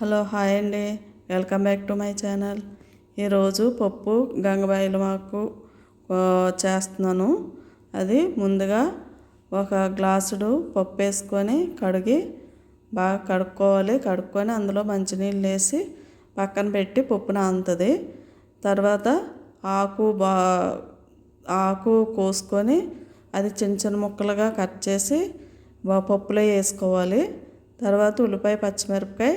Hello hi అండి. Welcome back to my channel. ఈరోజు పప్పు గంగబాయిల మాకు చేస్తున్నాను. అది ముందుగా ఒక గ్లాసుడు పప్పు వేసుకొని కడిగి బాగా కడుక్కోవాలి. కడుక్కొని అందులో మంచినీళ్ళు వేసి పక్కన పెట్టి పప్పు నానుతుంది. తర్వాత ఆకు బా ఆకు కోసుకొని అది చిన్న చిన్న ముక్కలుగా కట్ చేసి పప్పులో వేసుకోవాలి. తర్వాత ఉల్లిపాయ పచ్చిమిరపకాయ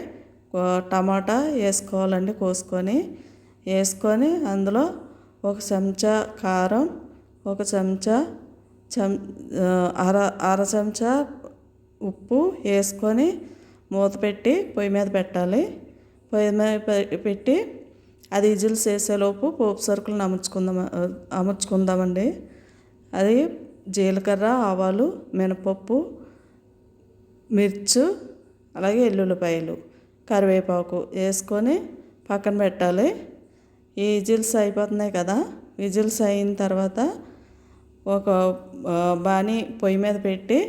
టమాటా వేసుకోవాలండి కోసుకొని. వేసుకొని అందులో ఒక చెంచా కారం ఒక చెంచా చెం అర అర చెంచా ఉప్పు వేసుకొని మూత పెట్టి పొయ్యి మీద పెట్టాలి. పొయ్యి మీద పె- పెట్టి అది ఇజిల్స్ వేసేలోపు పోపు సరుకులను అమర్చుకుందాం అమర్చుకుందామండి అది జీలకర్ర ఆవాలు మినపప్పు మిర్చు అలాగే ఎల్లుల్లిపాయలు. కరివేపాకు వేసుకొని పక్కన పెట్టాలి. ఈ విజిల్స్ అయిపోతున్నాయి కదా. విజిల్స్ అయిన తర్వాత ఒక బాణీ పొయ్యి మీద పెట్టి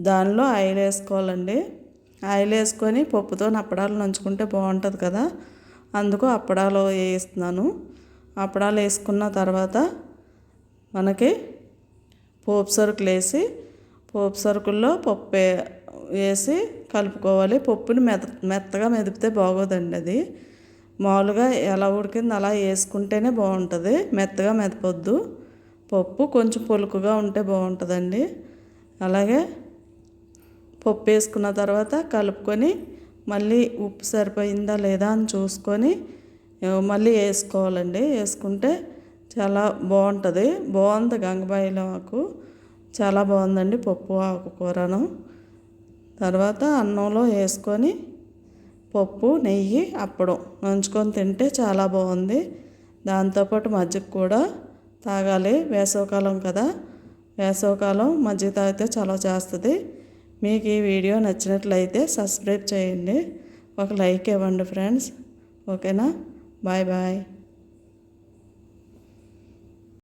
దానిలో ఆయిల్ వేసుకోవాలండి. ఆయిల్ వేసుకొని పప్పుతో అప్పడాలు నంచుకుంటే బాగుంటుంది కదా. అందుకు అప్పడాలు వేస్తున్నాను అప్పడాలు వేసుకున్న తర్వాత మనకి పోపు సరుకులు వేసి పోపు సరుకుల్లో పప్పు వేసి కలుపుకోవాలి. పప్పుని మెత మెత్తగా మెదిపితే బాగోదండి అది. మామూలుగా ఎలా ఉడికింది అలా వేసుకుంటేనే బాగుంటుంది. మెత్తగా మెదపొద్దు. పప్పు కొంచెం పొలుకుగా ఉంటే బాగుంటుందండి. అలాగే పప్పు వేసుకున్న తర్వాత కలుపుకొని మళ్ళీ ఉప్పు సరిపోయిందా లేదా అని చూసుకొని మళ్ళీ వేసుకోవాలండి. వేసుకుంటే చాలా బాగుంటుంది. బాగుంది గంగబాయిలో ఆకు. చాలా బాగుందండి పప్పు ఆకుకూరను. తర్వాత అన్నంలో వేసుకొని పప్పు నెయ్యి అప్పడం నంచుకొని తింటే చాలా బాగుంది. దాంతోపాటు మజ్జిగ కూడా తాగాలి. వేసవకాలం కదా. వేసవకాలం మజ్జిగ తాగితే చాలా చేస్తుంది. మీకు ఈ వీడియో నచ్చినట్లయితే సబ్స్క్రైబ్ చేయండి. ఒక లైక్ ఇవ్వండి ఫ్రెండ్స్. ఓకేనా? Bye bye.